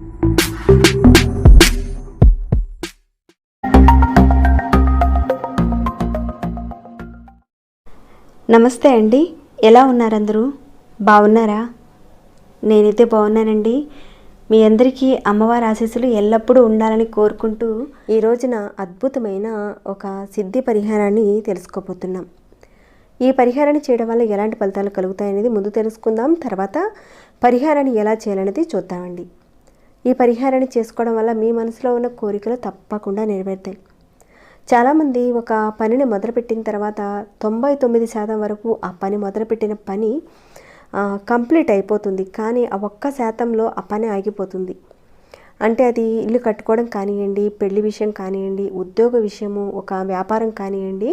నమస్తే అండి. ఎలా ఉన్నారందరూ? బాగున్నారా? నేనైతే బాగున్నానండి. మీ అందరికీ అమ్మవారి ఆశీస్సులు ఎల్లప్పుడూ ఉండాలని కోరుకుంటూ ఈ రోజున అద్భుతమైన ఒక సిద్ధి పరిహారాన్ని తెలుసుకోబోతున్నాం. ఈ పరిహారాన్ని చేయడం వల్ల ఎలాంటి ఫలితాలు కలుగుతాయనేది ముందు తెలుసుకుందాం. తర్వాత పరిహారాన్ని ఎలా చేయాలనేది చూద్దామండి. ఈ పరిహారాన్ని చేసుకోవడం వల్ల మీ మనసులో ఉన్న కోరికలు తప్పకుండా నెరవేరుతాయి. చాలామంది ఒక పనిని మొదలుపెట్టిన తర్వాత తొంభై తొమ్మిది శాతం వరకు ఆ పని మొదలుపెట్టిన పని కంప్లీట్ అయిపోతుంది. కానీ ఆ ఒక్క శాతంలో ఆ పని ఆగిపోతుంది. అంటే అది ఇల్లు కట్టుకోవడం కానివ్వండి పెళ్ళి విషయం కానివ్వండి ఉద్యోగ విషయము ఒక వ్యాపారం కానివ్వండి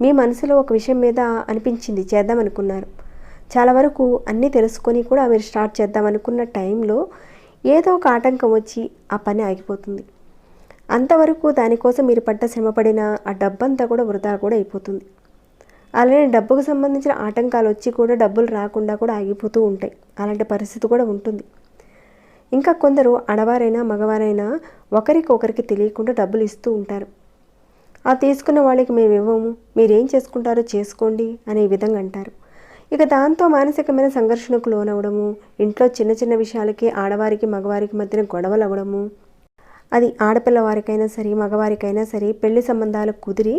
మీ మనసులో ఒక విషయం మీద అనిపించింది చేద్దాం అనుకున్నారు చాలా వరకు అన్నీ తెలుసుకొని కూడా మీరు స్టార్ట్ చేద్దాం అనుకున్న టైంలో ఏదో ఒక ఆటంకం వచ్చి ఆ పని ఆగిపోతుంది. అంతవరకు దానికోసం మీరు పడ్డ శ్రమపడిన ఆ డబ్బంతా కూడా వృధా కూడా అయిపోతుంది. అలానే డబ్బుకు సంబంధించిన ఆటంకాలు వచ్చి కూడా డబ్బులు రాకుండా కూడా ఆగిపోతూ ఉంటాయి. అలాంటి పరిస్థితి కూడా ఉంటుంది. ఇంకా కొందరు ఆడవారైనా మగవారైనా ఒకరికొకరికి తెలియకుండా డబ్బులు ఇస్తూ ఉంటారు. ఆ తీసుకున్న వాళ్ళకి మేము ఇవ్వము మీరేం చేసుకుంటారో చేసుకోండి అనే విధంగా అంటారు. ఇక దాంతో మానసికమైన సంఘర్షణకు లోనవడము ఇంట్లో చిన్న చిన్న విషయాలకి ఆడవారికి మగవారికి మధ్యన గొడవలు అవ్వడము అది ఆడపిల్లవారికైనా సరే మగవారికైనా సరే పెళ్ళి సంబంధాలు కుదిరి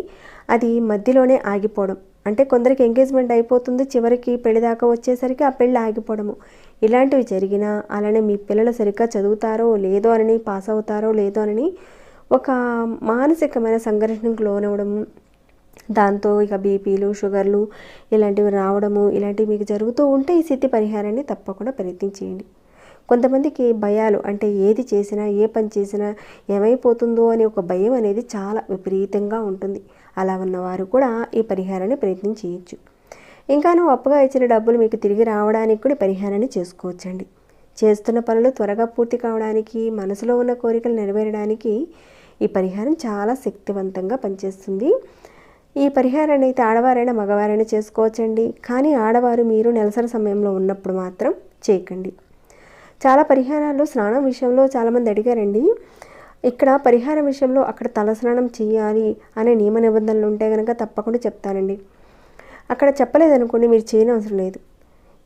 అది మధ్యలోనే ఆగిపోవడం. అంటే కొందరికి ఎంగేజ్మెంట్ అయిపోతుంది చివరికి పెళ్ళి దాకా వచ్చేసరికి ఆ పెళ్ళి ఆగిపోవడము. ఇలాంటివి జరిగినా అలానే మీ పిల్లలు సరిగ్గా చదువుతారో లేదో అని పాస్ అవుతారో లేదో అని ఒక మానసికమైన సంఘర్షణకు లోనవడము దాంతో ఇక బీపీలు షుగర్లు ఇలాంటివి రావడము ఇలాంటివి మీకు జరుగుతూ ఉంటే ఈ స్థితి పరిహారాన్ని తప్పకుండా ప్రయత్నించేయండి. కొంతమందికి భయాలు అంటే ఏది చేసినా ఏ పని చేసినా ఏమైపోతుందో అనే ఒక భయం అనేది చాలా విపరీతంగా ఉంటుంది. అలా ఉన్నవారు కూడా ఈ పరిహారాన్ని ప్రయత్నం చేయొచ్చు. ఇంకా నువ్వు అప్పుగా ఇచ్చిన డబ్బులు మీకు తిరిగి రావడానికి కూడా పరిహారాన్ని చేసుకోవచ్చండి. చేస్తున్న పనులు త్వరగా పూర్తి కావడానికి మనసులో ఉన్న కోరికలు నెరవేరడానికి ఈ పరిహారం చాలా శక్తివంతంగా పనిచేస్తుంది. ఈ పరిహారాన్ని అయితే ఆడవారైనా మగవారైనా చేసుకోవచ్చండి. కానీ ఆడవారు మీరు నెలసరి సమయంలో ఉన్నప్పుడు మాత్రం చేయకండి. చాలా పరిహారాలు స్నానం విషయంలో చాలామంది అడిగారండి. ఇక్కడ పరిహారం విషయంలో అక్కడ తలస్నానం చేయాలి అనే నియమ నిబంధనలు ఉంటే కనుక తప్పకుండా చెప్తానండి. అక్కడ చెప్పలేదనుకోండి మీరు చేయనవసరం లేదు.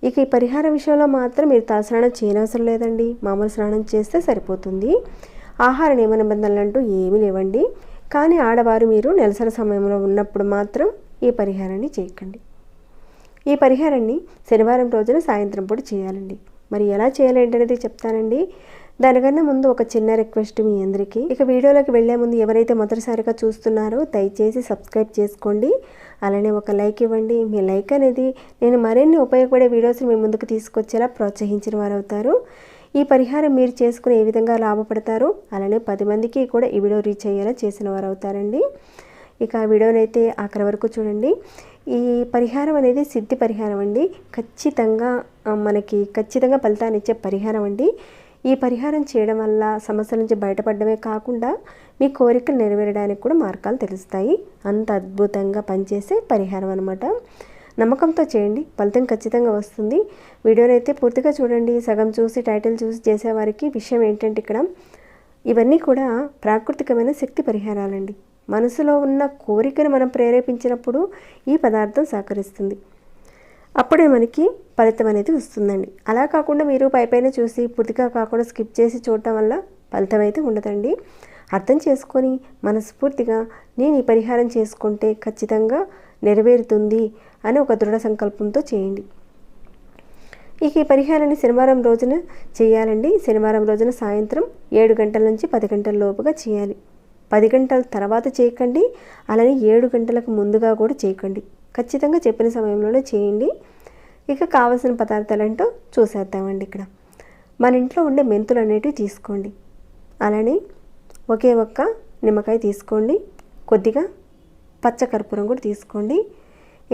ఇక ఈ పరిహార విషయంలో మాత్రం మీరు తలస్నానం చేయనవసరం లేదండి. మామూలు స్నానం చేస్తే సరిపోతుంది. ఆహార నియమ నిబంధనలు అంటూ ఏమీ లేవండి. కానీ ఆడవారు మీరు నెలసరి సమయంలో ఉన్నప్పుడు మాత్రం ఈ పరిహారాన్ని చేయకండి. ఈ పరిహారాన్ని శనివారం రోజున సాయంత్రం పూట చేయాలండి. మరి ఎలా చేయాలి ఏంటనేది చెప్తానండి. దానికన్నా ముందు ఒక చిన్న రిక్వెస్ట్ మీ అందరికీ. ఇక వీడియోలోకి వెళ్ళే ముందు ఎవరైతే మొదటిసారిగా చూస్తున్నారో దయచేసి సబ్స్క్రైబ్ చేసుకోండి. అలానే ఒక లైక్ ఇవ్వండి. మీ లైక్ అనేది నేను మరిన్ని ఉపయోగపడే వీడియోస్ మీ ముందుకు తీసుకొచ్చేలా ప్రోత్సహించిన వారు అవుతారు ఈ పరిహారం మీరు చేసుకుని ఏ విధంగా లాభపడతారు? అలానే పది మందికి కూడా ఈ వీడియో రీచ్ అయ్యేలా చేసిన వారు అవుతారండి ఇక ఆ వీడియోనైతే ఆఖరి వరకు చూడండి. ఈ పరిహారం అనేది సిద్ధి పరిహారం అండి. ఖచ్చితంగా మనకి ఖచ్చితంగా ఫలితాన్ని ఇచ్చే పరిహారం అండి. ఈ పరిహారం చేయడం వల్ల సమస్యల నుంచి బయటపడడమే కాకుండా మీ కోరికలు నెరవేరడానికి కూడా మార్గాలు తెలుస్తాయి. అంత అద్భుతంగా పనిచేసే పరిహారం అనమాట నమ్మకంతో చేయండి. ఫలితం ఖచ్చితంగా వస్తుంది. వీడియోని అయితే పూర్తిగా చూడండి. సగం చూసి టైటిల్ చూసి చేసేవారికి విషయం ఏంటంటే ఇక్కడ ఇవన్నీ కూడా ప్రాకృతికమైన శక్తి పరిహారాలండి. మనసులో ఉన్న కోరికను మనం ప్రేరేపించినప్పుడు ఈ పదార్థం సహకరిస్తుంది. అప్పుడే మనకి ఫలితం అనేది వస్తుందండి. అలా కాకుండా మీరు పైపైన చూసి పూర్తిగా కాకుండా స్కిప్ చేసి చూడటం వల్ల ఫలితం అయితే ఉండదండి. అర్థం చేసుకొని మనస్ఫూర్తిగా నేను ఈ పరిహారం చేసుకుంటే ఖచ్చితంగా నెరవేరుతుంది అని ఒక దృఢ సంకల్పంతో చేయండి. ఇక ఈ పరిహారాన్ని శనివారం రోజున చేయాలండి. శనివారం రోజున సాయంత్రం ఏడు గంటల నుంచి పది గంటల లోపుగా చేయాలి. పది గంటల తర్వాత చేయకండి. అలానే ఏడు గంటలకు ముందుగా కూడా చేయకండి. ఖచ్చితంగా చెప్పిన సమయంలోనే చేయండి. ఇక కావలసిన పదార్థాలు ఏంటో చూసేద్దామండి ఇక్కడ. మన ఇంట్లో ఉండే మెంతులు అనేటివి తీసుకోండి. అలానే ఒకే ఒక్క నిమ్మకాయ తీసుకోండి. కొద్దిగా పచ్చకర్పూరం కూడా తీసుకోండి.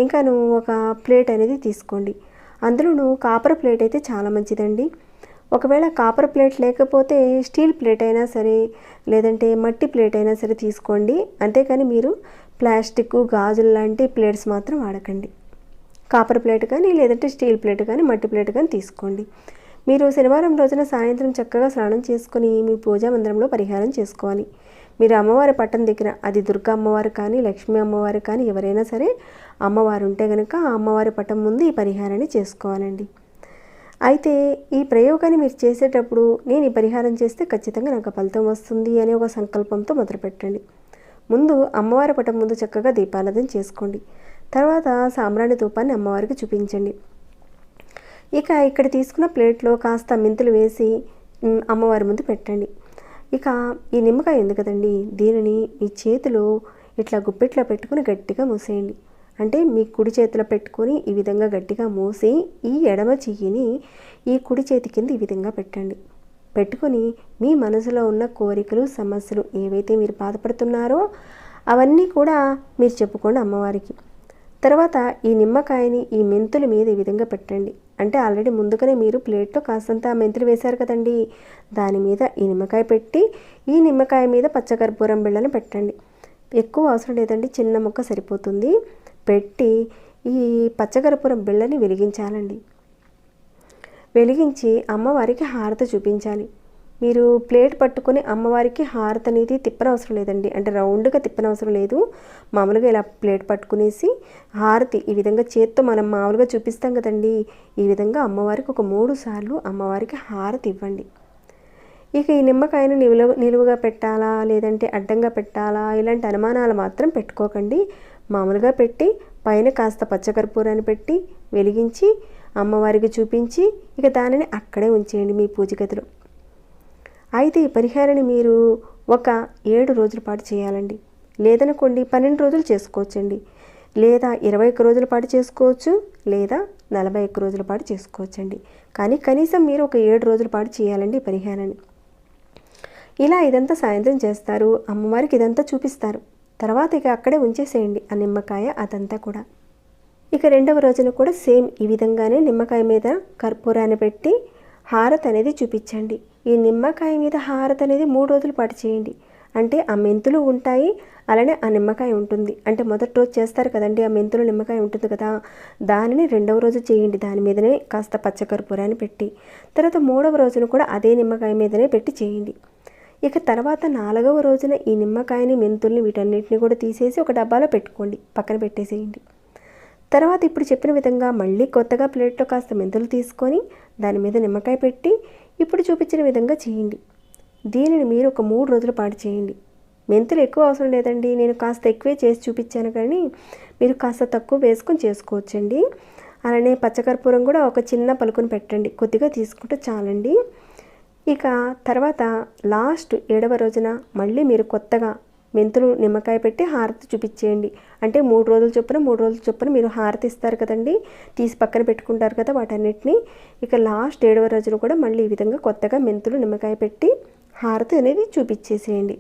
ఇంకా నువ్వు ఒక ప్లేట్ అనేది తీసుకోండి. అందులో నువ్వు కాపర్ ప్లేట్ అయితే చాలా మంచిదండి. ఒకవేళ కాపర్ ప్లేట్ లేకపోతే స్టీల్ ప్లేట్ అయినా సరే లేదంటే మట్టి ప్లేట్ అయినా సరే తీసుకోండి. అంతేకాని మీరు ప్లాస్టిక్ గాజులు లాంటి ప్లేట్స్ మాత్రం వాడకండి. కాపర్ ప్లేట్ కానీ లేదంటే స్టీల్ ప్లేట్ కానీ మట్టి ప్లేట్ కానీ తీసుకోండి. మీరు శనివారం రోజున సాయంత్రం చక్కగా స్నానం చేసుకొని మీ పూజా మందిరంలో పరిహారం చేసుకోవాలి. మీరు అమ్మవారి పట్టం దగ్గర అది దుర్గా అమ్మవారు కానీ లక్ష్మీ అమ్మవారు కానీ ఎవరైనా సరే అమ్మవారు ఉంటే కనుక ఆ అమ్మవారి పట్టం ముందు ఈ పరిహారాన్ని చేసుకోవాలండి. అయితే ఈ ప్రయోగాన్ని మీరు చేసేటప్పుడు నేను ఈ పరిహారం చేస్తే ఖచ్చితంగా నాకు ఫలితం వస్తుంది అనే ఒక సంకల్పంతో మొదలుపెట్టండి ముందు అమ్మవారి పటం ముందు చక్కగా దీపారాధన చేసుకోండి. తర్వాత సాంబ్రాణి ధూపాన్ని అమ్మవారికి చూపించండి. ఇక ఇక్కడ తీసుకున్న ప్లేట్లో కాస్త మెంతులు వేసి అమ్మవారి ముందు పెట్టండి. ఇక ఈ నిమ్మకాయ ఉంది కదండి దీనిని మీ చేతిలో ఇట్లా గుప్పెట్లో పెట్టుకుని గట్టిగా మూసేయండి. అంటే మీ కుడి చేతిలో పెట్టుకొని ఈ విధంగా గట్టిగా మూసి ఈ ఎడమ చెయ్యిని ఈ కుడి చేతి కింద ఈ విధంగా పెట్టండి. పెట్టుకొని మీ మనసులో ఉన్న కోరికలు సమస్యలు ఏవైతే మీరు బాధపడుతున్నారో అవన్నీ కూడా మీరు చెప్పుకోండి అమ్మవారికి. తర్వాత ఈ నిమ్మకాయని ఈ మెంతుల మీద ఈ విధంగా పెట్టండి. అంటే ఆల్రెడీ ముందుగానే మీరు ప్లేట్లో కాస్తంత మెంతులు వేశారు కదండి. దాని మీద ఈ నిమ్మకాయ పెట్టి ఈ నిమ్మకాయ మీద పచ్చకర్పూరం బిళ్ళను పెట్టండి. ఎక్కువ అవసరం లేదండి చిన్న ముక్క సరిపోతుంది. పెట్టి ఈ పచ్చకర్పూరం బిళ్ళని వెలిగించాలండి. వెలిగించి అమ్మవారికి హారతి చూపించాలి. మీరు ప్లేట్ పట్టుకుని అమ్మవారికి హారతి అనేది తిప్పనవసరం లేదండి. అంటే రౌండ్గా తిప్పనవసరం లేదు. మామూలుగా ఇలా ప్లేట్ పట్టుకునేసి హారతి ఈ విధంగా చేత్తో మనం మామూలుగా చూపిస్తాం కదండి. ఈ విధంగా అమ్మవారికి ఒక మూడు సార్లు అమ్మవారికి హారతి ఇవ్వండి. ఇక ఈ నిమ్మకాయను నిలువ నిలువుగా పెట్టాలా? లేదంటే అడ్డంగా పెట్టాలా? ఇలాంటి అనుమానాలు మాత్రం పెట్టుకోకండి. మామూలుగా పెట్టి పైన కాస్త పచ్చకర్పూరాన్ని పెట్టి వెలిగించి అమ్మవారికి చూపించి ఇక దానిని అక్కడే ఉంచేయండి మీ పూజ గదిలో. అయితే ఈ పరిహారాన్ని మీరు ఒక ఏడు రోజుల పాటు చేయాలండి. లేదనుకోండి పన్నెండు రోజులు చేసుకోవచ్చండి. లేదా ఇరవై ఒక్క రోజుల పాటు చేసుకోవచ్చు లేదా నలభై ఒక్క రోజుల పాటు చేసుకోవచ్చండి. కానీ కనీసం మీరు ఒక ఏడు రోజుల పాటు చేయాలండి పరిహారాన్ని. ఇలా ఇదంతా సాయంత్రం చేస్తారు అమ్మవారికి ఇదంతా చూపిస్తారు. తర్వాత ఇక అక్కడే ఉంచేసేయండి ఆ నిమ్మకాయ అదంతా కూడా. ఇక రెండవ రోజున కూడా సేమ్ ఈ విధంగానే నిమ్మకాయ మీద కర్పూరాన్ని పెట్టి హారత్ అనేది చూపించండి. ఈ నిమ్మకాయ మీద హారత్ అనేది మూడు రోజుల పాటు చేయండి. అంటే ఆ మెంతులు ఉంటాయి అలానే ఆ నిమ్మకాయ ఉంటుంది. అంటే మొదటి రోజు చేస్తారు కదండి ఆ మెంతులు నిమ్మకాయ ఉంటుంది కదా. దానిని రెండవ రోజు చేయండి. దాని మీదనే కాస్త పచ్చకర్పూరాన్ని పెట్టి తర్వాత మూడవ రోజున కూడా అదే నిమ్మకాయ మీదనే పెట్టి చేయండి. ఇక తర్వాత నాలుగవ రోజున ఈ నిమ్మకాయని మెంతుల్ని వీటన్నిటిని కూడా తీసేసి ఒక డబ్బాలో పెట్టుకోండి. పక్కన పెట్టేసేయండి. తర్వాత ఇప్పుడు చెప్పిన విధంగా మళ్ళీ కొత్తగా ప్లేట్లో కాస్త మెంతులు తీసుకొని దాని మీద నిమ్మకాయ పెట్టి ఇప్పుడు చూపించిన విధంగా చేయండి. దీనిని మీరు ఒక మూడు రోజుల పాటు చేయండి. మెంతులు ఎక్కువ అవసరం లేదండి. నేను కాస్త ఎక్కువే చేసి చూపించాను కానీ మీరు కాస్త తక్కువ వేసుకొని చేసుకోవచ్చండి. అలానే పచ్చకర్పూరం కూడా ఒక చిన్న పలుకుని పెట్టండి. కొద్దిగా తీసుకుంటే చాలండి. ఇక తర్వాత లాస్ట్ ఏడవ రోజున మళ్ళీ మీరు కొత్తగా మెంతులు నిమ్మకాయ పెట్టి హారతి చూపించేయండి. అంటే మూడు రోజుల చొప్పున మూడు రోజుల చొప్పున మీరు హారతి ఇస్తారు కదండి. తీసి పక్కన పెట్టుకుంటారు కదా వాటన్నిటిని. ఇక లాస్ట్ ఏడవ రోజున కూడా మళ్ళీ ఈ విధంగా కొత్తగా మెంతులు నిమ్మకాయ పెట్టి హారతి అనేది చూపించేసేయండి.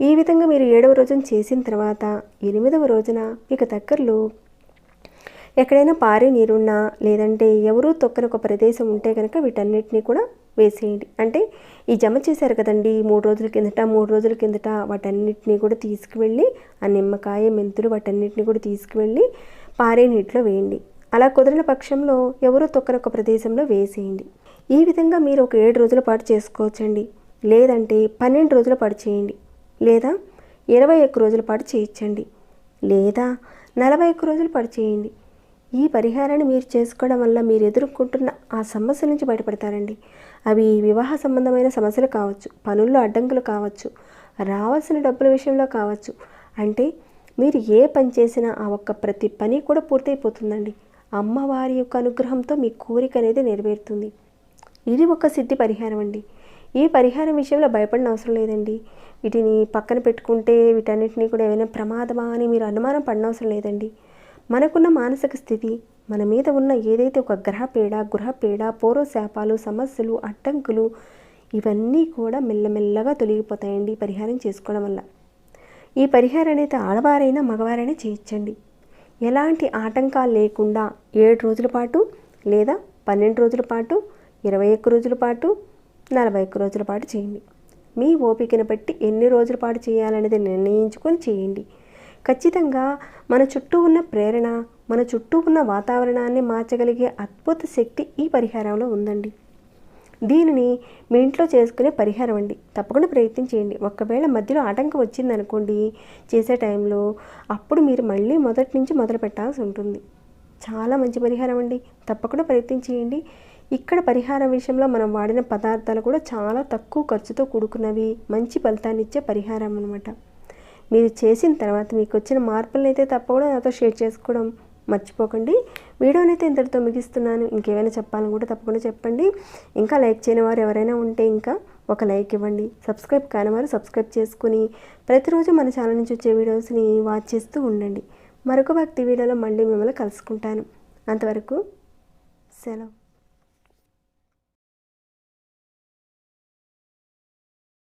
ఈ విధంగా మీరు ఏడవ రోజున చేసిన తర్వాత ఎనిమిదవ రోజున మీకు దగ్గరలో ఎక్కడైనా పారే నీరున్నా లేదంటే ఎవరూ తొక్కని ఒక ప్రదేశం ఉంటే కనుక వీటన్నిటిని కూడా వేసేయండి. అంటే ఈ జమ చేశారు కదండి మూడు రోజుల కిందట మూడు రోజుల కిందట వాటన్నిటిని కూడా తీసుకువెళ్ళి ఆ నిమ్మకాయ మెంతులు వాటన్నిటిని కూడా తీసుకువెళ్ళి పారే నీటిలో వేయండి. అలా కుదరిన పక్షంలో ఎవరో తొక్కని ప్రదేశంలో వేసేయండి. ఈ విధంగా మీరు ఒక ఏడు రోజుల పాటు చేసుకోవచ్చండి. లేదంటే పన్నెండు రోజుల పాటు చేయండి. లేదా ఇరవై ఒక్క రోజుల పాటు చేయించండి. లేదా నలభై ఒక్క రోజుల పాటు చేయండి. ఈ పరిహారాన్ని మీరు చేసుకోవడం వల్ల మీరు ఎదుర్కొంటున్న ఆ సమస్యల నుంచి బయటపడతారండి. అవి వివాహ సంబంధమైన సమస్యలు కావచ్చు పనుల్లో అడ్డంకులు కావచ్చు రావాల్సిన డబ్బుల విషయంలో కావచ్చు. అంటే మీరు ఏ పని చేసినా ఆ ఒక్క ప్రతి పని కూడా పూర్తయిపోతుందండి. అమ్మవారి యొక్క అనుగ్రహంతో మీ కోరిక అనేది నెరవేరుతుంది. ఇది ఒక సిద్ధి పరిహారం అండి. ఈ పరిహారం విషయంలో భయపడిన అవసరం లేదండి. వీటిని పక్కన పెట్టుకుంటే వీటన్నిటిని కూడా ఏమైనా ప్రమాదమా అని మీరు అనుమానం పడిన అవసరం లేదండి. మనకున్న మానసిక స్థితి మన మీద ఉన్న ఏదైతే ఒక గ్రహపీడ గృహపీడ పూర్వశాపాలు సమస్యలు అడ్డంకులు ఇవన్నీ కూడా మెల్లమెల్లగా తొలగిపోతాయండి పరిహారం చేసుకోవడం వల్ల. ఈ పరిహారాన్ని అయితే ఆడవారైనా మగవారైనా చేయించండి. ఎలాంటి ఆటంకాలు లేకుండా ఏడు రోజుల పాటు లేదా పన్నెండు రోజుల పాటు ఇరవై ఒక్క రోజుల పాటు నలభై ఒక్క రోజుల పాటు చేయండి. మీ ఓపికను బట్టి ఎన్ని రోజుల పాటు చేయాలనేది నిర్ణయించుకొని చేయండి. ఖచ్చితంగా మన చుట్టూ ఉన్న ప్రేరణ మన చుట్టూ ఉన్న వాతావరణాన్ని మార్చగలిగే అద్భుత శక్తి ఈ పరిహారంలో ఉందండి. దీనిని మీ ఇంట్లో చేసుకునే పరిహారం అండి. తప్పకుండా ప్రయత్నం చేయండి. ఒకవేళ మధ్యలో ఆటంకం వచ్చిందనుకోండి చేసే టైంలో అప్పుడు మీరు మళ్ళీ మొదటి నుంచి మొదలు పెట్టాల్సి ఉంటుంది. చాలా మంచి పరిహారం అండి. తప్పకుండా ప్రయత్నం చేయండి. ఇక్కడ పరిహారం విషయంలో మనం వాడిన పదార్థాలు కూడా చాలా తక్కువ ఖర్చుతో కూడుకున్నవి. మంచి ఫలితాన్ని ఇచ్చే పరిహారం అనమాట మీరు చేసిన తర్వాత మీకు వచ్చిన మార్పులను అయితే తప్పకుండా నాతో షేర్ చేసుకోవడం మర్చిపోకండి. వీడియోని అయితే ఇంతటితో ముగిస్తున్నాను. ఇంకేమైనా చెప్పాలని కూడా తప్పకుండా చెప్పండి. ఇంకా లైక్ చేయని వారు ఎవరైనా ఉంటే ఇంకా ఒక లైక్ ఇవ్వండి. సబ్స్క్రైబ్ కాని వారు సబ్స్క్రైబ్ చేసుకుని ప్రతిరోజు మన ఛానల్ నుంచి వచ్చే వీడియోస్ని వాచ్ చేస్తూ ఉండండి. మరొక భక్తి వీడియోలో మళ్ళీ మిమ్మల్ని కలుసుకుంటాను. అంతవరకు సెలవు.